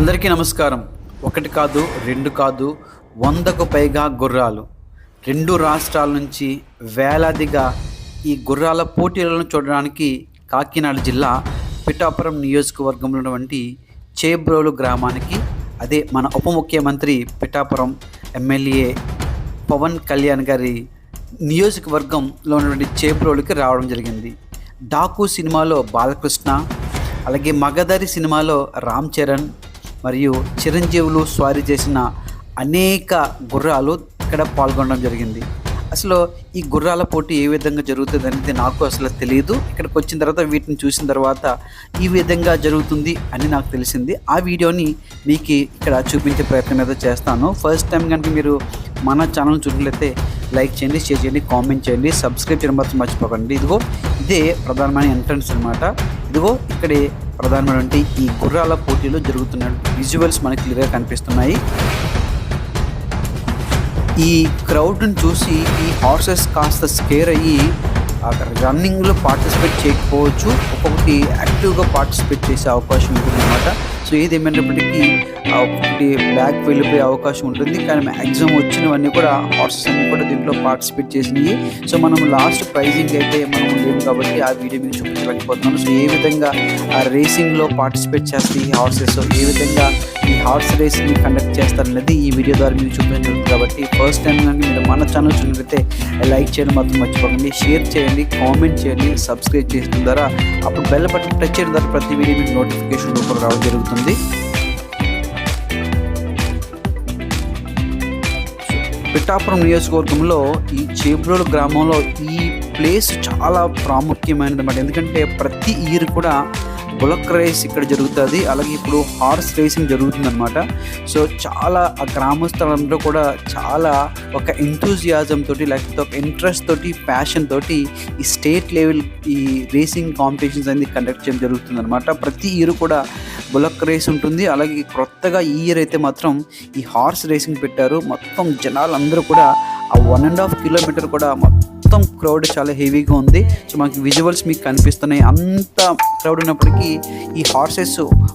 అందరికీ నమస్కారం. ఒకటి కాదు రెండు కాదు వందకు పైగా గుర్రాలు. రెండు రాష్ట్రాల నుంచి వేలాదిగా ఈ గుర్రాల పోటీలను చూడడానికి కాకినాడ జిల్లా పిఠాపురం నియోజకవర్గంలో ఉన్నటువంటి చేబ్రోలు గ్రామానికి అదే మన ఉప ముఖ్యమంత్రి పిఠాపురం ఎమ్మెల్యే పవన్ కళ్యాణ్ గారి నియోజకవర్గంలో ఉన్నటువంటి చేబ్రోలుకి రావడం జరిగింది. డాకు సినిమాలో బాలకృష్ణ అలాగే మగధరి సినిమాలో రామ్ చరణ్ మరియు చిరంజీవులు స్వారీ చేసిన అనేక గుర్రాలు ఇక్కడ పాల్గొనడం జరిగింది. అసలు ఈ గుర్రాల పోటీ ఏ విధంగా జరుగుతుంది అనేది నాకు అసలు తెలియదు ఇక్కడికి వచ్చిన తర్వాత వీటిని చూసిన తర్వాత ఈ విధంగా జరుగుతుంది అని నాకు తెలిసింది. ఆ వీడియోని మీకు ఇక్కడ చూపించే ప్రయత్నం అయితే చేస్తాను. ఫస్ట్ టైం కనుక మీరు మన ఛానల్ చూసినట్లయితే లైక్ చేయండి షేర్ చేయండి కామెంట్ చేయండి సబ్స్క్రైబ్ చేయడం మాత్రం మర్చిపోకండి. ఇదిగో ఇదే ప్రధానమైన ఎంట్రన్స్ అనమాట ఇదిగో ఇక్కడే ప్రధానమైనటువంటి ఈ గుర్రాల పోటీలు జరుగుతున్న విజువల్స్ మనకి క్లియర్గా కనిపిస్తున్నాయి. ఈ క్రౌడ్ని చూసి ఈ హార్సెస్ కాస్త స్కేర్ అయ్యి అక్కడ రన్నింగ్లో పార్టిసిపేట్ చేయకపోవచ్చు. ఒక్కొక్కటి యాక్టివ్గా పార్టిసిపేట్ చేసే అవకాశం ఉంటుందన్నమాట. సో ఏది ఏమైనప్పటికీ ఒకటి బ్యాక్ వెళ్ళిపోయే అవకాశం ఉంటుంది. కానీ మ్యాక్సిమం వచ్చినవన్నీ కూడా హార్సెస్ అన్ని కూడా దీంట్లో పార్టిసిపేట్ చేసినాయి. సో మనం లాస్ట్ ప్రైజింగ్ అయితే మనం లేము కాబట్టి ఆ వీడియో మీకు చూపించలేకపోతున్నాం. సో ఏ విధంగా ఆ రేసింగ్లో పార్టిసిపేట్ చేస్తాయి ఈ హార్సెస్ ఏ విధంగా ఈ హార్స్ రేస్ని కండక్ట్ చేస్తారనేది ఈ వీడియో ద్వారా మీకు చూపించడం కాబట్టి ఫస్ట్ టైం కనుక మీరు మన ఛానల్ చూసినట్లయితే లైక్ చేయడం మాత్రం మర్చిపోకండి. షేర్ చేయండి కామెంట్ చేయండి సబ్స్క్రైబ్ చేయడం ద్వారా అప్పుడు బెల్ బటన్ టచ్ చేయడం ద్వారా ప్రతి వీడియో మీకు నోటిఫికేషన్ రూపంలో రావడం జరుగుతుంది. పిఠాపురం నియోజకవర్గంలో ఈ చేబ్రోలు గ్రామంలో ఈ ప్లేస్ చాలా ప్రాముఖ్యమైనది అన్నమాట ఎందుకంటే ప్రతి ఇయర్ కూడా బులక్ రేస్ ఇక్కడ జరుగుతుంది. అలాగే ఇప్పుడు హార్స్ రేసింగ్ జరుగుతుందన్నమాట. సో చాలా ఆ గ్రామస్థలంలో కూడా చాలా ఒక ఎంతూజియాజం తోటి లేకపోతే ఒక ఇంట్రెస్ట్ తోటి ప్యాషన్ తోటి ఈ స్టేట్ లెవెల్ ఈ రేసింగ్ కాంపిటీషన్స్ అనేది కండక్ట్ చేయడం జరుగుతుందన్నమాట. ప్రతి ఇయర్ కూడా బులక్ రేస్ ఉంటుంది. అలాగే కొత్తగా ఈ ఇయర్ అయితే మాత్రం ఈ హార్స్ రేసింగ్ పెట్టారు. మొత్తం జనాలు అందరూ కూడా ఆ వన్ అండ్ హాఫ్ కిలోమీటర్ కూడా మొత్తం మొత్తం క్రౌడ్ చాలా హెవీగా ఉంది. సో మనకి విజువల్స్ మీకు కనిపిస్తున్నాయి. అంత క్రౌడ్ ఉన్నప్పటికీ ఈ హార్సెస్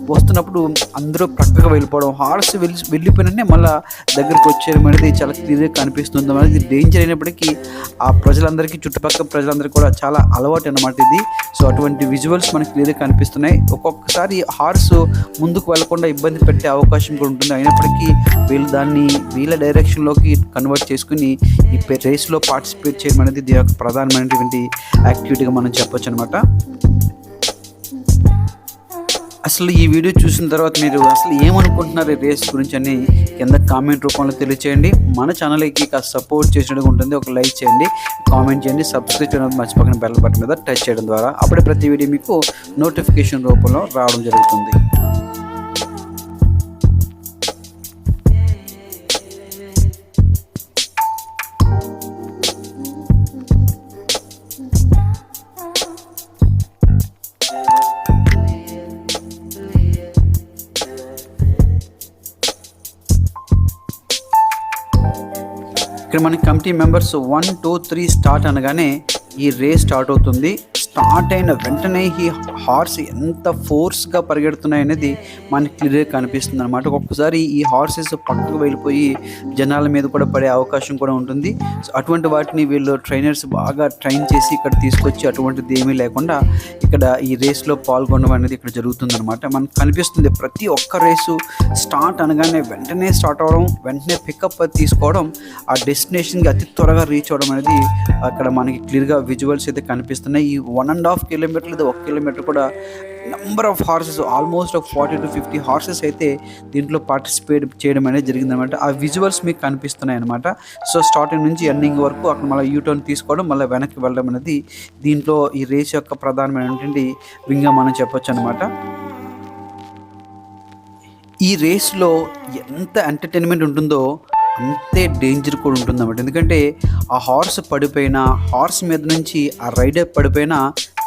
వస్తున్నప్పుడు అందరూ ప్రక్కగా వెళ్ళిపోవడం హార్స్ వెళ్ళి వెళ్ళిపోయిననే మళ్ళీ దగ్గరికి వచ్చేయడం అనేది చాలా క్లియర్గా కనిపిస్తుంది. మనకి డేంజర్ అయినప్పటికీ ఆ ప్రజలందరికీ చుట్టుపక్కల ప్రజలందరికీ కూడా చాలా అలవాటు అనమాట ఇది. సో అటువంటి విజువల్స్ మనకి క్లియర్గా కనిపిస్తున్నాయి. ఒక్కొక్కసారి హార్స్ ముందుకు వెళ్ళకుండా ఇబ్బంది పెట్టే అవకాశం కూడా ఉంటుంది. అయినప్పటికీ వీళ్ళు దాన్ని వీళ్ళ డైరెక్షన్లోకి కన్వర్ట్ చేసుకుని ఈ రేస్లో పార్టిసిపేట్ చేయడం అనేది దీని యొక్క ప్రధానమైనటువంటి యాక్టివిటీగా మనం చెప్పొచ్చు అనమాట అసలు ఈ వీడియో చూసిన తర్వాత మీరు అసలు ఏమనుకుంటున్నారు ఈ రేస్ గురించి అని కింద కామెంట్ రూపంలో తెలియచేయండి. మన ఛానల్కి కాస్త సపోర్ట్ చేసినట్టుగా ఉంటుంది. ఒక లైక్ చేయండి కామెంట్ చేయండి సబ్స్క్రైబ్ చేయడం మర్చిపోకుండా. బెల్ బటన్ మీద టచ్ చేయడం ద్వారా అప్పుడే ప్రతి వీడియో మీకు నోటిఫికేషన్ రూపంలో రావడం జరుగుతుంది. ఇక్కడ మనకి committee members one two three start అనగానే ఈ రేస్ స్టార్ట్ అవుతుంది. స్టార్ట్ అయిన వెంటనే ఈ హార్స్ ఎంత ఫోర్స్గా పరిగెడుతున్నాయి అనేది మనకి క్లియర్గా కనిపిస్తుంది అనమాట ఒక్కొక్కసారి ఈ హార్సెస్ పక్కకు వెళ్ళిపోయి జనాల మీద కూడా పడే అవకాశం కూడా ఉంటుంది. సో అటువంటి వాటిని వీళ్ళు ట్రైనర్స్ బాగా ట్రైన్ చేసి ఇక్కడ తీసుకొచ్చి అటువంటిది ఏమీ లేకుండా ఇక్కడ ఈ రేస్లో పాల్గొనడం అనేది ఇక్కడ జరుగుతుంది అనమాట మనకు కనిపిస్తుంది ప్రతి ఒక్క రేసు స్టార్ట్ అనగానే వెంటనే స్టార్ట్ అవ్వడం వెంటనే పికప్ తీసుకోవడం ఆ డెస్టినేషన్కి అతి త్వరగా రీచ్ అవ్వడం అనేది అక్కడ మనకి క్లియర్గా విజువల్స్ అయితే కనిపిస్తున్నాయి. ఈ వన్ అండ్ హాఫ్ కిలోమీటర్ లేదా ఒక కిలోమీటర్ కూడా నెంబర్ ఆఫ్ హార్సెస్ ఆల్మోస్ట్ ఒక ఫార్టీ టు ఫిఫ్టీ హార్సెస్ అయితే దీంట్లో పార్టిసిపేట్ చేయడం అనేది జరిగిందనమాట ఆ విజువల్స్ మీకు కనిపిస్తున్నాయి అనమాట సో స్టార్టింగ్ నుంచి ఎండింగ్ వరకు అక్కడ మళ్ళీ యూటర్న్ తీసుకోవడం మళ్ళీ వెనక్కి వెళ్ళడం అనేది దీంట్లో ఈ రేస్ యొక్క ప్రధానమైనటువంటి వింగా మనం చెప్పొచ్చు అనమాట ఈ రేస్లో ఎంత ఎంటర్టైన్మెంట్ ఉంటుందో అంతే డేంజర్ కూడా ఉంటుందన్నమాట. ఎందుకంటే ఆ హార్స్ పడిపోయినా హార్స్ మీద నుంచి ఆ రైడర్ పడిపోయినా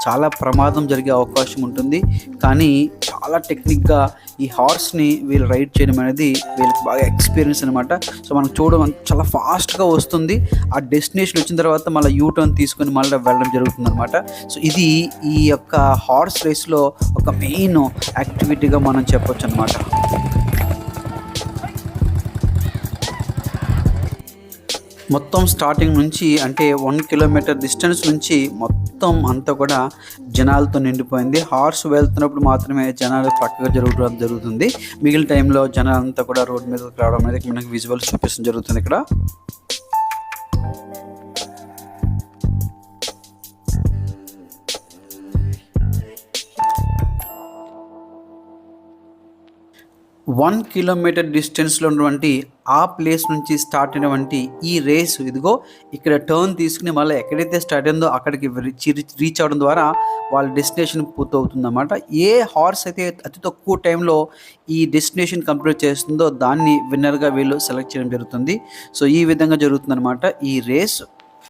చాలా ప్రమాదం జరిగే అవకాశం ఉంటుంది. కానీ చాలా టెక్నిక్గా ఈ హార్స్ని వీళ్ళు రైడ్ చేయడం అనేది వీళ్ళకి బాగా ఎక్స్పీరియన్స్ అనమాట సో మనం చూడడం చాలా ఫాస్ట్గా వస్తుంది. ఆ డెస్టినేషన్ వచ్చిన తర్వాత మళ్ళీ యూటర్న్ తీసుకొని మళ్ళీ వెళ్ళడం జరుగుతుంది అనమాట సో ఇది ఈ యొక్క హార్స్ రేస్లో ఒక మెయిన్ యాక్టివిటీగా మనం చెప్పొచ్చు అనమాట మొత్తం స్టార్టింగ్ నుంచి అంటే వన్ కిలోమీటర్ డిస్టెన్స్ నుంచి మొత్తం అంతా కూడా జనాలతో నిండిపోయింది. హార్స్ వెళ్తున్నప్పుడు మాత్రమే జనాలు చక్కగా జరగడం జరుగుతుంది. మిగిలిన టైంలో జనాలంతా కూడా రోడ్డు మీద రావడం అనేది మనకి విజువల్ చూపించడం జరుగుతుంది ఇక్కడ. వన్ కిలోమీటర్ డిస్టెన్స్లో ఉన్నటువంటి ఆ ప్లేస్ నుంచి స్టార్ట్ అయినటువంటి ఈ రేస్ ఇదిగో ఇక్కడ టర్న్ తీసుకుని మళ్ళీ ఎక్కడైతే స్టార్ట్ అయిందో అక్కడికి రీచ్ రీచ్ అవడం ద్వారా వాళ్ళ డెస్టినేషన్ పూర్తవుతుందన్నమాట. ఏ హార్స్ అయితే అతి తక్కువ టైంలో ఈ డెస్టినేషన్ కంప్లీట్ చేస్తుందో దాన్ని విన్నర్గా వీళ్ళు సెలెక్ట్ చేయడం జరుగుతుంది. సో ఈ విధంగా జరుగుతుందన్నమాట ఈ రేస్.